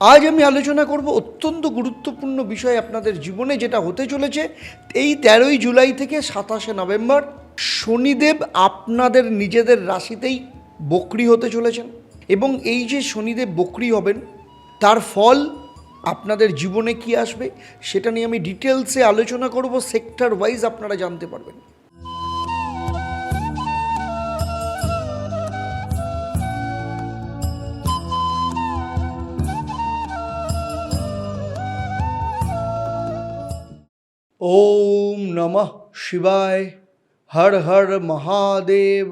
আজ আমি আলোচনা করব অত্যন্ত গুরুত্বপূর্ণ বিষয় আপনাদের জীবনে যেটা হতে চলেছে। এই তেরোই জুলাই থেকে সাতাশে নভেম্বর শনিদেব আপনাদের নিজেদের রাশিতেই বকরি হতে চলেছেন এবং এই যে শনিদেব বকরি হবেন, তার ফল আপনাদের জীবনে কি আসবে সেটা নিয়ে আমি ডিটেলসে আলোচনা করব সেক্টর ওয়াইজ আপনারা জানতে পারবেন। ওম নমঃ শিবায়, হর হর মহাদেব,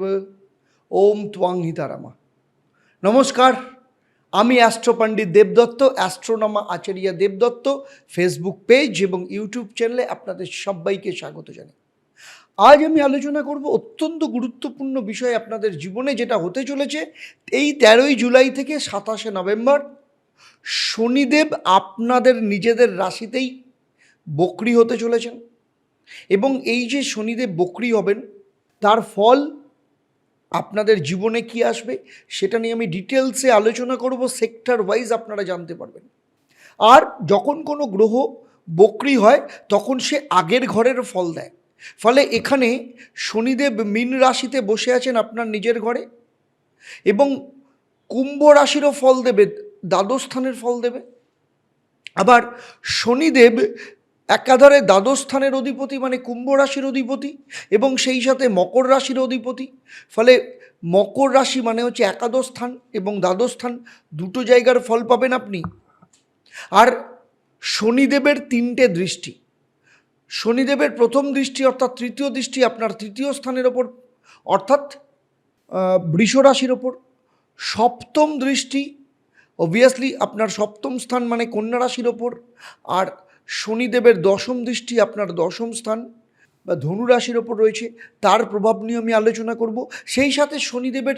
ওম ত্বাং হিতারামা। নমস্কার, আমি অ্যাস্ট্রো পণ্ডিত দেবদত্ত, অ্যাস্ট্রোনমা আচার্য দেবদত্ত, ফেসবুক পেজ এবং ইউটিউব চ্যানেলে আপনাদের সবাইকে স্বাগত জানাই। আজ আমি আলোচনা করব অত্যন্ত গুরুত্বপূর্ণ বিষয় আপনাদের জীবনে যেটা হতে চলেছে এই তেরোই জুলাই থেকে সাতাশে নভেম্বর। শনিদেব আপনাদের নিজেদের রাশিতেই বকরি হতে চলেছেন। এবং এই যে শনিদেব বকরি হবেন, তার ফল আপনাদের জীবনে কি আসবে সেটা নিয়ে আমি ডিটেলসে আলোচনা করব সেক্টর ওয়াইজ আপনারা জানতে পারবেন। আর যখন কোনো গ্রহ বকরি হয়, তখন সে আগের ঘরের ফল দেয়। ফলে এখানে শনিদেব মীন রাশিতে বসে আছেন আপনার নিজের ঘরে এবং কুম্ভ রাশিরও ফল দেবে, দ্বাদশ স্থানের ফল দেবে। আবার শনিদেব একাধারে দ্বাদশ স্থানের অধিপতি মানে কুম্ভ রাশির অধিপতি এবং সেই সাথে মকর রাশির অধিপতি। ফলে মকর রাশি মানে হচ্ছে একাদশ স্থান এবং দ্বাদশ স্থান দুটো জায়গার ফল পাবেন আপনি। আর শনিদেবের তিনটে দৃষ্টি। শনিদেবের প্রথম দৃষ্টি অর্থাৎ তৃতীয় দৃষ্টি আপনার তৃতীয় স্থানের ওপর, অর্থাৎ বৃষ রাশির ওপর। সপ্তম দৃষ্টি অবভিয়াসলি আপনার সপ্তম স্থান মানে কন্যা রাশির ওপর। আর শনিদেবের দশম দৃষ্টি আপনার দশম স্থান বা ধনু রাশির ওপর রয়েছে, তার প্রভাব নিয়ে আমি আলোচনা করব। সেই সাথে শনিদেবের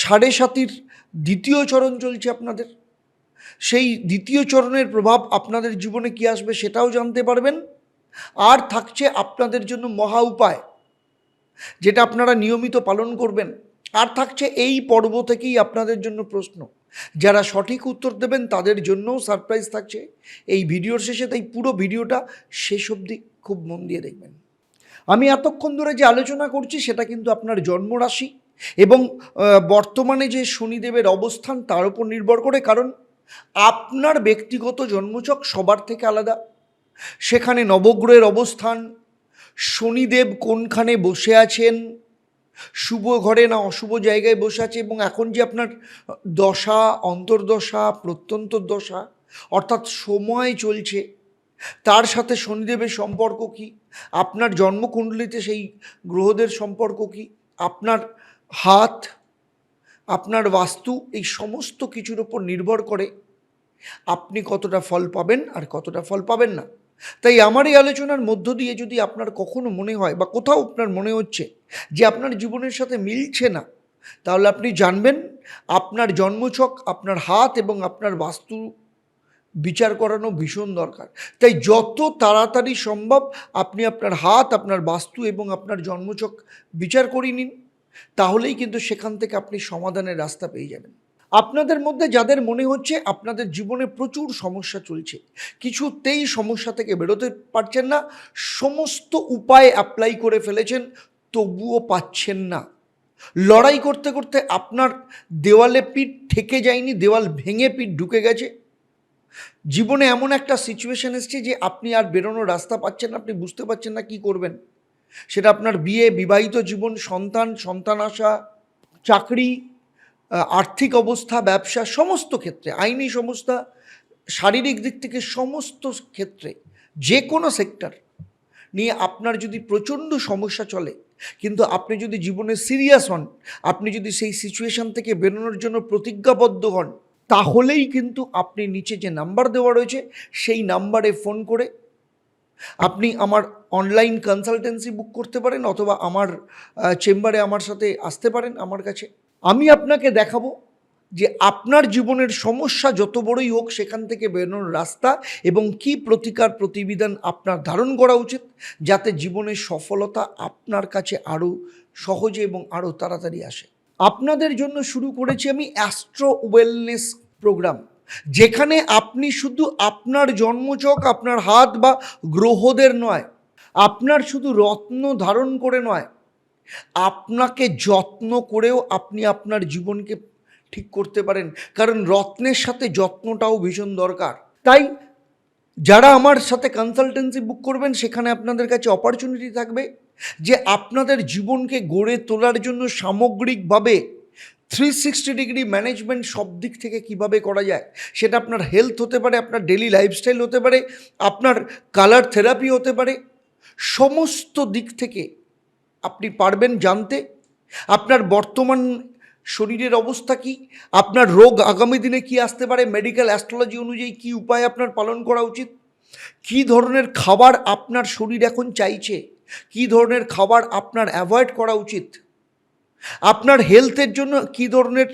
সাড়ে সাতির দ্বিতীয় চরণ চলছে আপনাদের। সেই দ্বিতীয় চরণের প্রভাব আপনাদের জীবনে কি আসবে সেটাও জানতে পারবেন। আর থাকছে আপনাদের জন্য মহা উপায়, যেটা আপনারা নিয়মিত পালন করবেন। আর থাকছে এই পর্ব থেকেই আপনাদের জন্য প্রশ্ন। যারা সঠিক উত্তর দেবেন, তাদের জন্যও সারপ্রাইজ থাকছে। এই ভিডিওর শেষে, তাই পুরো ভিডিওটা শেষ অবধি খুব মন দিয়ে দেখবেন। আমি এতক্ষণ ধরে যে আলোচনা করছি, সেটা কিন্তু আপনার জন্মরাশি এবং বর্তমানে যে শনিদেবের অবস্থান, তার উপর নির্ভর করে, কারণ আপনার ব্যক্তিগত জন্মচক সবার থেকে আলাদা। সেখানে নবগ্রহের অবস্থান, শনিদেব কোনখানে বসে আছেন শুভ ঘরে না অশুভ জায়গায় বসে আছে এবং এখন যে আপনার দশা, অন্তর্দশা প্রত্যন্তর দশা, অর্থাৎ সময় চলছে, তার সাথে শনিদেবের সম্পর্ক কি? আপনার জন্মকুণ্ডলিতে সেই গ্রহদের সম্পর্ক কি? আপনার হাত, আপনার বাস্তু, এই সমস্ত কিছুর ওপর নির্ভর করে আপনি কতটা ফল পাবেন আর কতটা ফল পাবেন না। তাই আমার এই আলোচনার মধ্য দিয়ে যদি আপনার কখনো মনে হয় বা কোথাও আপনার মনে হচ্ছে যে আপনার জীবনের সাথে মিলছে না, তাহলে আপনি জানবেন আপনার জন্মছক, আপনার হাত এবং আপনার বাস্তু বিচার করানো ভীষণ দরকার। তাই যত তাড়াতাড়ি সম্ভব আপনি আপনার হাত, আপনার বাস্তু এবং আপনার জন্মছক বিচার করিয়ে নিন, তাহলেই কিন্তু সেখান থেকে আপনি সমাধানের রাস্তা পেয়ে যাবেন। আপনাদের মধ্যে যাদের মনে হচ্ছে আপনাদের জীবনে প্রচুর সমস্যা চলছে, কিছুতেই সমস্যা থেকে বেরোতে পারছেন না, সমস্ত উপায় অ্যাপ্লাই করে ফেলেছেন, তবুও পাচ্ছেন না। লড়াই করতে করতে আপনার দেওয়ালে পিঠ ঠেকে যায়নি, দেওয়াল ভেঙে পিঠ ঢুকে গেছে। জীবনে এমন একটা সিচুয়েশন এসছে যে আপনি আর বেরোনোর রাস্তা পাচ্ছেন না, আপনি বুঝতে পারছেন না কি করবেন। সেটা আপনার বিয়ে, বিবাহিত জীবন, সন্তান সন্তান আসা চাকরি আর্থিক অবস্থা, ব্যবসা, সমস্ত ক্ষেত্রে, আইনি সমস্যা শারীরিক দিক থেকে সমস্ত ক্ষেত্রে, যে কোনো সেক্টর নিয়ে আপনার যদি প্রচণ্ড সমস্যা চলে, কিন্তু আপনি যদি জীবনে সিরিয়াস হন, আপনি যদি সেই সিচুয়েশন থেকে বেরোনোর জন্য প্রতিজ্ঞাবদ্ধ হন, তাহলেই কিন্তু আপনি নিচে যে নাম্বার দেওয়া রয়েছে, সেই নাম্বারে ফোন করে আপনি আমার অনলাইন কনসালটেন্সি বুক করতে পারেন, অথবা আমার চেম্বারে আমার সাথে আসতে পারেন আমার কাছে। আমি আপনাকে দেখাবো যে আপনার জীবনের সমস্যা যত বড়ই হোক সেখান থেকে বেরোনোর রাস্তা এবং কি প্রতিকার প্রতিবিধান আপনার ধারণ করা উচিত যাতে জীবনের সফলতা আপনার কাছে আরও সহজে এবং আরও তাড়াতাড়ি আসে। আপনাদের জন্য শুরু করেছি আমি অ্যাস্ট্রো ওয়েলনেস প্রোগ্রাম, যেখানে আপনি শুধু আপনার জন্মচক, আপনার হাত বা গ্রহদের নয়, আপনার শুধু রত্ন ধারণ করে নয় আপনাকে যত্ন করেও আপনি আপনার জীবনকে ঠিক করতে পারেন। কারণ রত্নের সাথে যত্নটাও ভীষণ দরকার। তাই যারা আমার সাথে কনসালটেন্সি বুক করবেন, সেখানে আপনাদের কাছে অপরচুনিটি থাকবে যে আপনাদের জীবনকে গড়ে তোলার জন্য সামগ্রিকভাবে থ্রি সিক্সটি ডিগ্রি ম্যানেজমেন্ট সব দিক থেকে কীভাবে করা যায়, সেটা আপনার হেলথ হতে পারে, আপনার ডেলি লাইফস্টাইল হতে পারে, আপনার কালার থেরাপি হতে পারে, সমস্ত দিক থেকে আপনি পারবেন জানতে। আপনার বর্তমান শরীরের অবস্থা কি? আপনার রোগ আগামী দিনে কি আসতে পারে? মেডিকেল অ্যাস্ট্রোলজি অনুযায়ী কি উপায় আপনার পালন করা উচিত? কি ধরনের খাবার আপনার শরীর এখন চাইছে? কি ধরনের খাবার আপনার অ্যাভয়েড করা উচিত? আপনার হেলথের জন্য কি ধরনের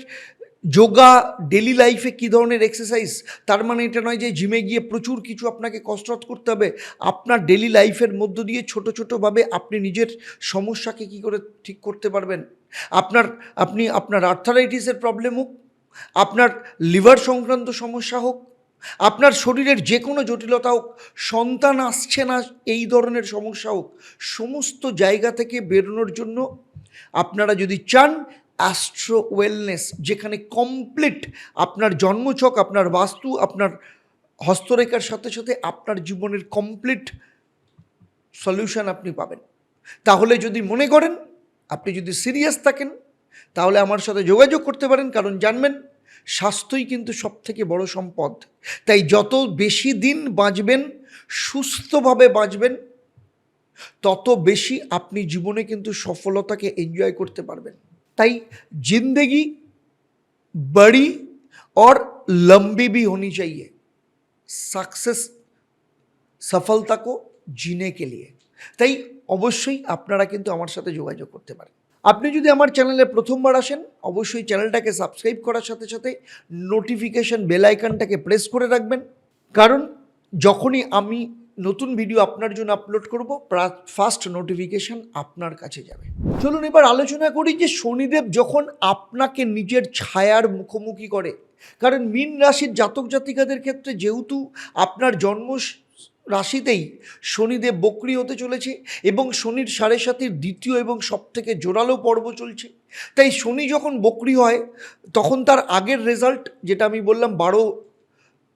যোগা ডেলি লাইফে কি ধরনের এক্সারসাইজ তার মানে এটা নয় যে জিমে গিয়ে প্রচুর কিছু আপনাকে কসরত করতে হবে। আপনার ডেলি লাইফের মধ্য দিয়ে ছোট, ছোটোভাবে আপনি নিজের সমস্যাকে কি করে ঠিক করতে পারবেন? আপনার, আপনি, আপনার আর্থারাইটিসের প্রবলেম হোক, আপনার লিভার সংক্রান্ত সমস্যা হোক, আপনার শরীরের যে কোনো জটিলতা হোক, সন্তান আসছে না এই ধরনের সমস্যা হোক, সমস্ত জায়গা থেকে বেরোনোর জন্য আপনারা যদি চান অ্যাস্ট্রো ওয়েলনেস যেখানে কমপ্লিট আপনার জন্মছক, আপনার বাস্তু, আপনার হস্তরেখার সাথে সাথে আপনার জীবনের কমপ্লিট সলিউশন আপনি পাবেন। তাহলে যদি মনে করেন, আপনি যদি সিরিয়াস থাকেন, তাহলে আমার সাথে যোগাযোগ করতে পারেন, কারণ জানবেন, স্বাস্থ্যই কিন্তু সব থেকে বড় সম্পদ। তাই যত বেশি দিন বাঁচবেন, সুস্থভাবে বাঁচবেন, তত বেশি আপনি জীবনে কিন্তু সফলতাকে এনজয় করতে পারবেন। তাই जिंदगी बड़ी और लंबी भी होनी चाहिए সাকসেস সফলতা কো জিনে কে লিয়ে তাই অবশ্যই আপনারা কিন্তু আমার সাথে যোগাযোগ করতে পারেন আপনি যদি আমার চ্যানেলে প্রথমবার আসেন অবশ্যই চ্যানেলটাকে সাবস্ক্রাইব করার সাথে সাথে নোটিফিকেশন বেল আইকনটাকে প্রেস করে রাখবেন কারণ যখনই আমি নতুন ভিডিও আপনার জন্য আপলোড করব ফার্স্ট নোটিফিকেশন আপনার কাছে যাবে চলুন এবার আলোচনা করি যে শনিদেব যখন আপনাকে নিজের ছায়ার মুখোমুখি করে, কারণ মীন রাশির জাতক জাতিকাদের ক্ষেত্রে যেহেতু আপনার জন্ম রাশিতেই শনিদেব বক্রি হতে চলেছে এবং শনির সাড়ে সাতির দ্বিতীয় এবং সবথেকে জোরালো পর্ব চলছে, তাই শনি যখন বক্রি হয়, তখন তার আগের রেজাল্ট যেটা আমি বললাম বারো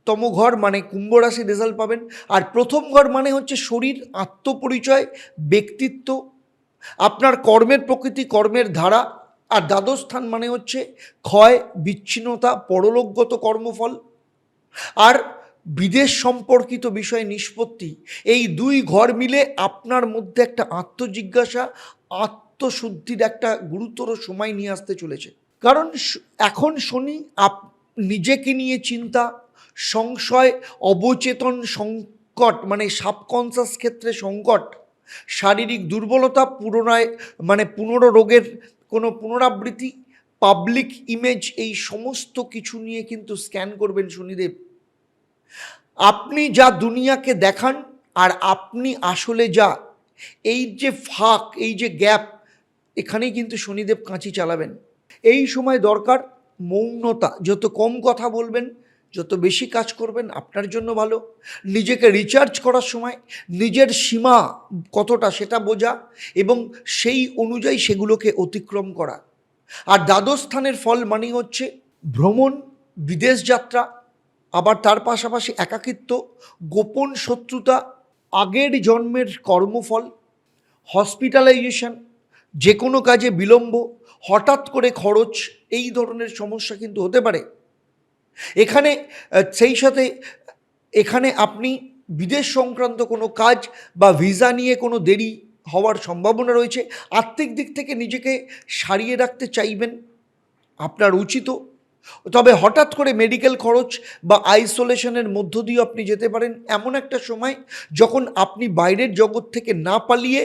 তম ঘর মানে কুম্ভ রাশি রেজাল্ট পাবেন, আর প্রথম ঘর মানে হচ্ছে শরীর, আত্মপরিচয়, ব্যক্তিত্ব আপনার কর্মের প্রকৃতি, কর্মের ধারা আর দ্বাদস্থান মানে হচ্ছে ক্ষয়, বিচ্ছিন্নতা, পরলোকগত কর্মফল আর বিদেশ সম্পর্কিত বিষয় নিষ্পত্তি। এই দুই ঘর মিলে আপনার মধ্যে একটা আত্মজিজ্ঞাসা, আত্মশুদ্ধির একটা গুরুতর সময় নিয়ে আসতে চলেছে। কারণ এখন শনি আপ, নিজেকে নিয়ে চিন্তা, সংশয়, অবচেতন সংকট মানে সাবকনসাস ক্ষেত্রে সংকট শারীরিক দুর্বলতা পুনরায় মানে পুনররোগের কোনো পুনরাবৃত্তি পাবলিক ইমেজ এই সমস্ত কিছু নিয়ে কিন্তু স্ক্যান করবেন শনিদেব। আপনি যা দুনিয়াকে দেখান আর আপনি আসলে যা, এই যে ফাঁক, এই যে গ্যাপ এখানেই কিন্তু শনিদেব কাঁচি চালাবেন। এই সময় দরকার মৌনতা, যত কম কথা বলবেন যত বেশি কাজ করবেন আপনার জন্য ভালো। নিজেকে রিচার্জ করার সময় নিজের সীমা কতটা সেটা বোঝা এবং সেই অনুযায়ী সেগুলোকে অতিক্রম করা। আর দ্বাদশ স্থানের ফল মানে হচ্ছে ভ্রমণ, বিদেশ যাত্রা, আবার তার পাশাপাশি একাকিত্ব, গোপন শত্রুতা, আগের জন্মের কর্মফল হসপিটালাইজেশন যে কোনো কাজে বিলম্ব, হঠাৎ করে খরচ, এই ধরনের সমস্যা কিন্তু হতে পারে। এখানে সেই সাথে, এখানে আপনি বিদেশ সংক্রান্ত কোনো কাজ বা ভিসা নিয়ে কোনো দেরি হওয়ার সম্ভাবনা রয়েছে, আর্থিক দিক থেকে নিজেকে সারিয়ে রাখতে চাইবেন, আপনার উচিত। তবে হঠাৎ করে মেডিকেল খরচ বা আইসোলেশনের মধ্য দিয়ে আপনি যেতে পারেন, এমন একটা সময় যখন আপনি বাইরের জগৎ থেকে না পালিয়ে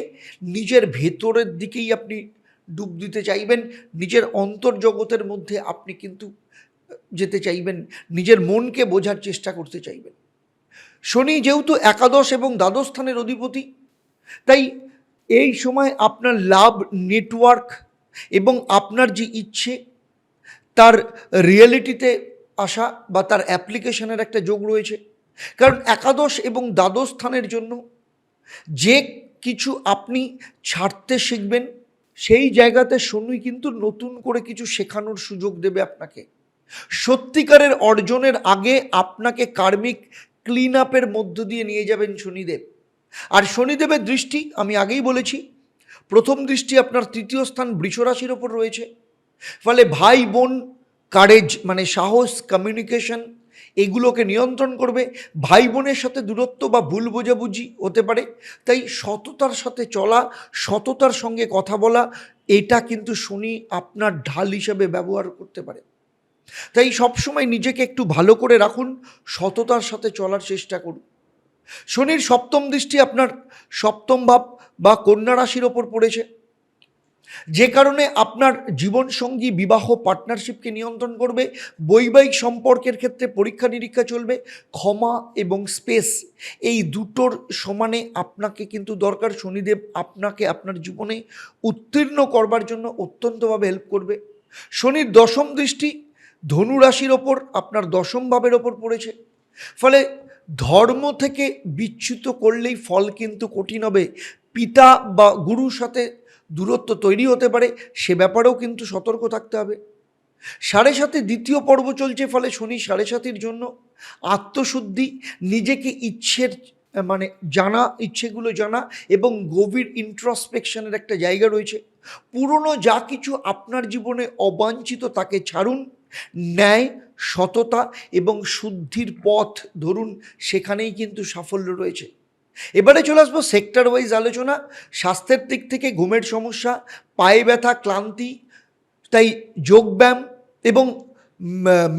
নিজের ভেতরের দিকেই আপনি ডুব দিতে চাইবেন, নিজের অন্তর্জগতের মধ্যে আপনি কিন্তু যেতে চাইবেন, নিজের মনকে বোঝার চেষ্টা করতে চাইবেন। শনি যেহেতু একাদশ এবং দ্বাদশ স্থানের অধিপতি, তাই এই সময় আপনার লাভ, নেটওয়ার্ক এবং আপনার যে ইচ্ছে, তার রিয়েলিটিতে আসা বা তার অ্যাপ্লিকেশনের একটা যোগ রয়েছে। কারণ একাদশ এবং দ্বাদশ স্থানের জন্য যে কিছু আপনি ছাড়তে শিখবেন, সেই জায়গাতে শনি কিন্তু নতুন করে কিছু শেখানোর সুযোগ দেবে আপনাকে। সত্যিকারের অর্জনের আগে আপনাকে কার্মিক ক্লিন আপের মধ্য দিয়ে নিয়ে যাবেন শনিদেব। আর শনিদেবের দৃষ্টি, আমি আগেই বলেছি, প্রথম দৃষ্টি আপনার তৃতীয় স্থান বৃষরাশির ওপর রয়েছে। ফলে ভাই, বোন কারেজ মানে সাহস কমিউনিকেশন এগুলোকে নিয়ন্ত্রণ করবে। ভাই, বোনের সাথে দূরত্ব বা ভুল বোঝাবুঝি হতে পারে। তাই সততার সাথে চলা, সততার সঙ্গে কথা বলা, এটা কিন্তু শনি আপনার ঢাল হিসাবে ব্যবহার করতে পারে। তাই সবসময় নিজেকে একটু ভালো করে রাখুন, সততার সাথে চলার চেষ্টা করুন। শনির সপ্তম দৃষ্টি আপনার সপ্তম ভাব বা কন্যা রাশির ওপর পড়েছে। যে কারণে আপনার জীবনসঙ্গী, বিবাহ, পার্টনারশিপকে নিয়ন্ত্রণ করবে, বৈবাহিক সম্পর্কের ক্ষেত্রে পরীক্ষা নিরীক্ষা চলবে, ক্ষমা এবং স্পেস এই দুটোর সমানে আপনাকে কিন্তু দরকার। শনিদেব আপনাকে আপনার জীবনে উত্তীর্ণ করবার জন্য অত্যন্তভাবে হেল্প করবে। শনির দশম দৃষ্টি ধনু রাশির ওপর আপনার দশম ভাবের ওপর পড়েছে। ফলে ধর্ম থেকে বিচ্যুত করলেই ফল কিন্তু কঠিন হবে। পিতা বা গুরুর সাথে দূরত্ব তৈরি হতে পারে, সে ব্যাপারেও কিন্তু সতর্ক থাকতে হবে। সাড়ে সাথে দ্বিতীয় পর্ব চলছে, ফলে শনি সাড়ে সাতির জন্য আত্মশুদ্ধি, নিজেকে ইচ্ছের মানে জানা, ইচ্ছেগুলো জানা এবং গভীর ইন্ট্রসপেকশনের একটা জায়গা রয়েছে। পুরনো যা কিছু আপনার জীবনে অবাঞ্ছিত তাকে ছাড়ুন। ন্যায়, সততা এবং শুদ্ধির পথ। ধরুন, সেখানেই কিন্তু সাফল্য রয়েছে। এবারে চলে আসব সেক্টর ওয়াইজ আলোচনা। স্বাস্থ্যের দিক থেকে ঘুমের সমস্যা, পায়ে ব্যথা, ক্লান্তি, তাই যোগব্যায়াম এবং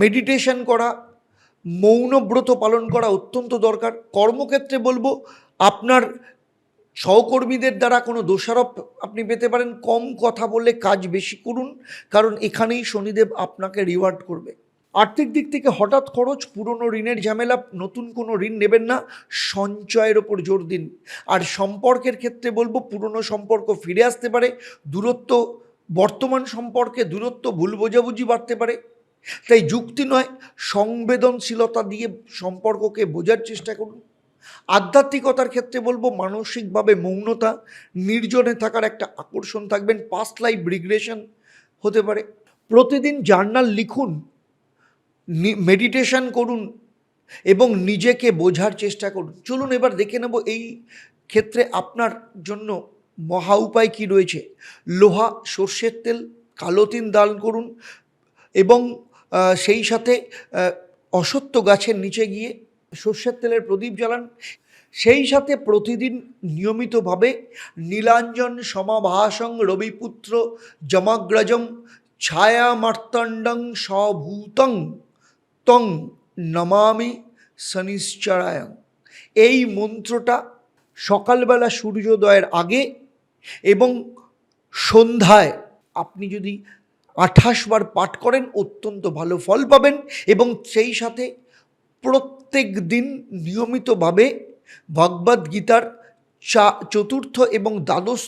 মেডিটেশন করা, মৌনব্রত পালন করা অত্যন্ত দরকার। কর্মক্ষেত্রে বলব, আপনার সহকর্মীদের দ্বারা কোনো দোষারোপ আপনি পেতে পারেন, কম কথা বলে কাজ বেশি করুন, কারণ এখানেই শনিদেব আপনাকে রিওয়ার্ড করবে। আর্থিক দিক থেকে হঠাৎ খরচ, পুরনো ঋণের ঝামেলা, নতুন কোনো ঋণ নেবেন না, সঞ্চয়ের ওপর জোর দিন। আর সম্পর্কের ক্ষেত্রে বলব, পুরনো সম্পর্ক ফিরে আসতে পারে, দূরত্ব, বর্তমান সম্পর্কে দূরত্ব, ভুল বোঝাবুঝি বাড়তে পারে। তাই যুক্তি নয়, সংবেদনশীলতা দিয়ে সম্পর্ককে বোঝার চেষ্টা করুন। আধ্যাত্মিকতার ক্ষেত্রে বলব মানসিকভাবে মৌনতা, নির্জনে থাকার একটা আকর্ষণ থাকবেন পাস্ট লাইফ রিগ্রেশন হতে পারে। প্রতিদিন জার্নাল লিখুন মেডিটেশন করুন এবং নিজেকে বোঝার চেষ্টা করুন। চলুন এবার দেখে নেব এই ক্ষেত্রে আপনার জন্য মহা উপায় কী রয়েছে। লোহা, সর্ষের তেল, কালো তিন দান করুন এবং সেই সাথে অসত্য গাছের নিচে গিয়ে সর্ষের তেলের প্রদীপ জ্বালান। সেই সাথে প্রতিদিন নিয়মিতভাবে নীলাঞ্জন সমাভাসং রবিপুত্র জমাগ্রজম ছায়া মার্তণ্ডং সভূতং তং নমামি শনিশ্চরায়ং। এই মন্ত্রটা সকালবেলা সূর্যোদয়ের আগে এবং সন্ধ্যায় আপনি যদি আঠাশ বার পাঠ করেন, অত্যন্ত ভালো ফল পাবেন এবং সেই সাথে প্রত্যেক দিন নিয়মিতভাবে ভগবদ্ গীতার চা, চতুর্থ এবং দ্বাদশ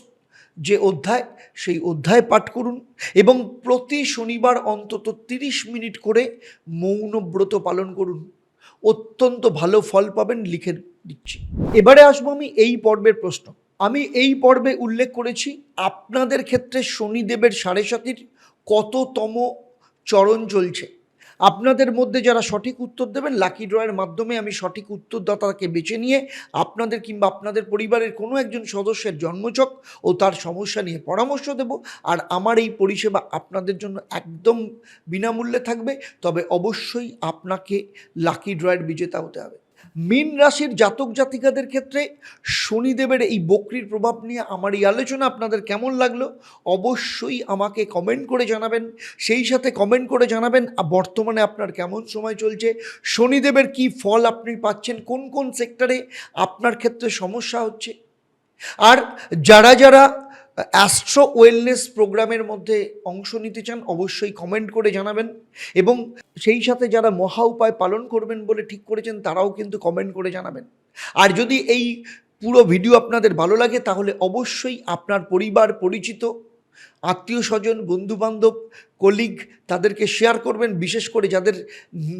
যে অধ্যায়, সেই অধ্যায় পাঠ করুন এবং প্রতি শনিবার অন্তত তিরিশ মিনিট করে মৌনব্রত পালন করুন। অত্যন্ত ভালো ফল পাবেন লিখে দিচ্ছি। এবারে আসব আমি এই পর্বের প্রশ্ন। আমি এই পর্বে উল্লেখ করেছি আপনাদের ক্ষেত্রে শনিদেবের সাড়ে সাতির কততম চরণ চলছে আপনাদের মধ্যে যারা সঠিক উত্তর দেবেন লাকি ড্রয়ের মাধ্যমে আমি সঠিক উত্তরদাতাকে বেছে নিয়ে আপনাদের কিংবা আপনাদের পরিবারের কোনো একজন সদস্যের জন্মচক ও তার সমস্যা নিয়ে পরামর্শ দেব। আর আমার এই পরিষেবা আপনাদের জন্য একদম বিনামূল্যে থাকবে। তবে অবশ্যই আপনাকে লাকি ড্রয়ের বিজেতা হতে হবে। মীন রাশির জাতক জাতিকাদের ক্ষেত্রে শনিদেবের এই বক্রির প্রভাব নিয়ে আমার এই আলোচনা আপনাদের কেমন লাগল অবশ্যই আমাকে কমেন্ট করে জানাবেন। সেই সাথে কমেন্ট করে জানাবেন বর্তমানে আপনার কেমন সময় চলছে, শনিদেবের কি ফল আপনি পাচ্ছেন, কোন কোন সেক্টরে আপনার ক্ষেত্রে সমস্যা হচ্ছে। আর যারা যারা অ্যাস্ট্রো ওয়েলনেস প্রোগ্রামের মধ্যে অংশ নিতে চান, অবশ্যই কমেন্ট করে জানাবেন। এবং সেই সাথে যারা মহা উপায় পালন করবেন বলে ঠিক করেছেন, তারাও কিন্তু কমেন্ট করে জানাবেন। আর যদি এই পুরো ভিডিও আপনাদের ভালো লাগে, তাহলে অবশ্যই আপনার পরিবার, পরিচিত, আত্মীয় স্বজন, বন্ধুবান্ধব কলিগ তাদেরকে শেয়ার করবেন। বিশেষ করে যাদের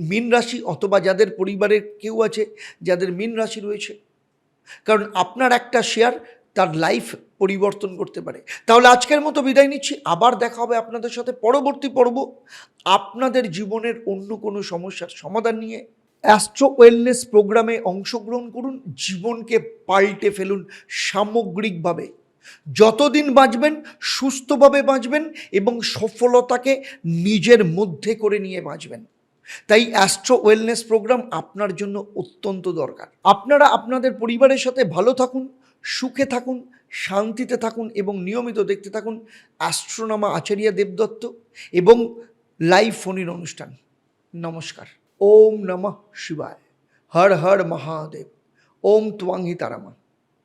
মীন রাশি অথবা যাদের পরিবারের কেউ আছে, যাদের মীন রাশি রয়েছে। কারণ আপনার একটা শেয়ার তার লাইফ পরিবর্তন করতে পারে। তাহলে আজকের মতো বিদায় নিচ্ছি। আবার দেখা হবে আপনাদের সাথে পরবর্তী পর্ব। আপনাদের জীবনের অন্য কোনো সমস্যার সমাধান নিয়ে অ্যাস্ট্রো ওয়েলনেস প্রোগ্রামে অংশগ্রহণ করুন। জীবনকে পাল্টে ফেলুন সামগ্রিকভাবে। যতদিন বাঁচবেন, সুস্থভাবে বাঁচবেন এবং সফলতাকে নিজের মধ্যে করে নিয়ে বাঁচবেন। তাই অ্যাস্ট্রো ওয়েলনেস প্রোগ্রাম আপনার জন্য অত্যন্ত দরকার। আপনারা আপনাদের পরিবারের সাথে ভালো থাকুন, সুখে থাকুন শান্তিতে থাকুন এবং নিয়মিত দেখতে থাকুন অ্যাস্ট্রোনামা আচার্য দেবদত্ত এবং লাইভ ফোনের অনুষ্ঠান। নমস্কার। ওম নমঃ শিবায়। হর হর মহাদেব। ওম ত্বাংহি তারামা